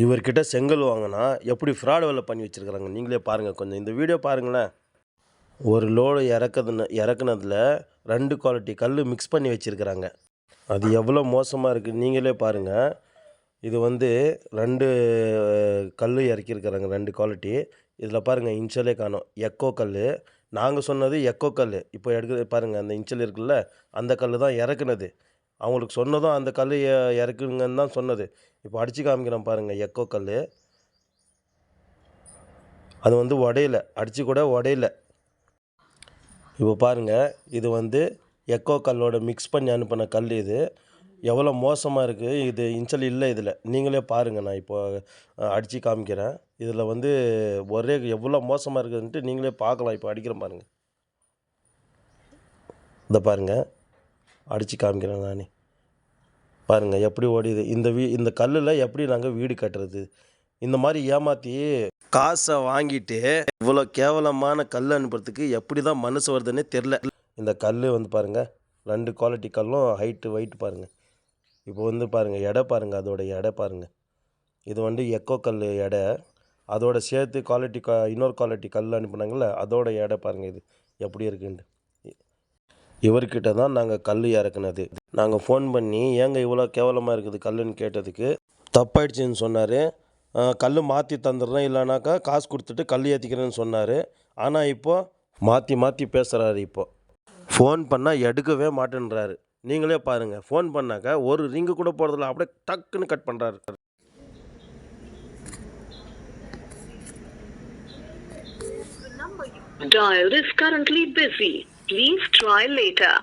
இவர்கிட்ட செங்கல் வாங்கினா எப்படி ஃப்ராடு வேலை பண்ணி வச்சுருக்குறாங்க? நீங்களே பாருங்கள் கொஞ்சம். இந்த வீடியோ பாருங்களேன். ஒரு லோடு இறக்குதுன்னு இறக்குனதுல ரெண்டு குவாலிட்டி கல் மிக்ஸ் பண்ணி வச்சுருக்குறாங்க. அது எவ்வளோ மோசமாக இருக்குது நீங்களே பாருங்கள் இது வந்து ரெண்டு கல் இறக்கியிருக்கிறாங்க ரெண்டு குவாலிட்டி இதில் பாருங்கள் இன்ச்சலே காணும். எக்கோ கல் நாங்கள் சொன்னது எக்கோ கல் இப்போ எடுக்க பாருங்கள் அந்த இன்ச்சல் இருக்குல்ல அந்த கல் தான் இறக்குனது. அவங்களுக்கு சொன்னதும் அந்த கல் இறக்குங்கன்னு தான் சொன்னது. இப்போ அடித்து காமிக்கிறேன் பாருங்கள் எக்கோ கல். அது வந்து உடையல அடித்து கூட உடையல. இப்போ பாருங்கள் இது வந்து எக்கோ கல்லோட மிக்ஸ் பண்ணி அனுப்பின கல் இது. எவ்வளோ மோசமாக இருக்குது இது இன்சல் இல்லை இதில். நீங்களே பாருங்கள் நான் இப்போ அடித்து காமிக்கிறேன். இதில் வந்து ஒரே எவ்வளோ மோசமாக இருக்குதுன்ட்டு நீங்களே பார்க்கலாம் இப்போ அடிக்கிறேன் பாருங்கள் இதை பாருங்கள் அடித்து காமிக்கிறேன் நான். பாருங்கள் எப்படி ஓடிது. இந்த வீ இந்த கல்லில் எப்படி நாங்கள் வீடு கட்டுறது? இந்த மாதிரி ஏமாற்றி காசை வாங்கிட்டு இவ்வளோ கேவலமான கல் அனுப்புறதுக்கு எப்படி தான் மனசு வருதுன்னே தெரில இந்த கல் வந்து பாருங்கள் ரெண்டு குவாலிட்டி கல்லும் ஹைட்டு வெயிட் பாருங்கள் இப்போ வந்து பாருங்கள் எடை பாருங்கள் அதோட எடை பாருங்கள் இது வந்து எக்கோ கல் எடை. அதோட சேர்த்து குவாலிட்டி க இன்னொரு குவாலிட்டி கல் அனுப்புனாங்கள்ல அதோட எடை பாருங்கள் இது. எப்படி இருக்குன்ட்டு. இவர்கிட்ட தான் நாங்கள் கல் இறக்குனது. நாங்கள் ஃபோன் பண்ணி ஏங்க இவ்வளோ கேவலமாக இருக்குது கல்லுன்னு கேட்டதுக்கு? தப்பாயிடுச்சுன்னு சொன்னார். கல் மாற்றி தந்துடுறேன். இல்லைனாக்கா காசு கொடுத்துட்டு கல் ஏற்றிக்கிறேன்னு சொன்னார். ஆனால் இப்போது மாற்றி மாற்றி பேசுகிறாரு இப்போது ஃபோன் பண்ணால் எடுக்கவே மாட்டேன்றாரு. நீங்களே பாருங்கள் ஃபோன் பண்ணாக்கா ஒரு ரிங்கு கூட போகிறதில்ல அப்படியே டக்குன்னு கட் பண்ணுறாரு dialed is currently busy. Please try later.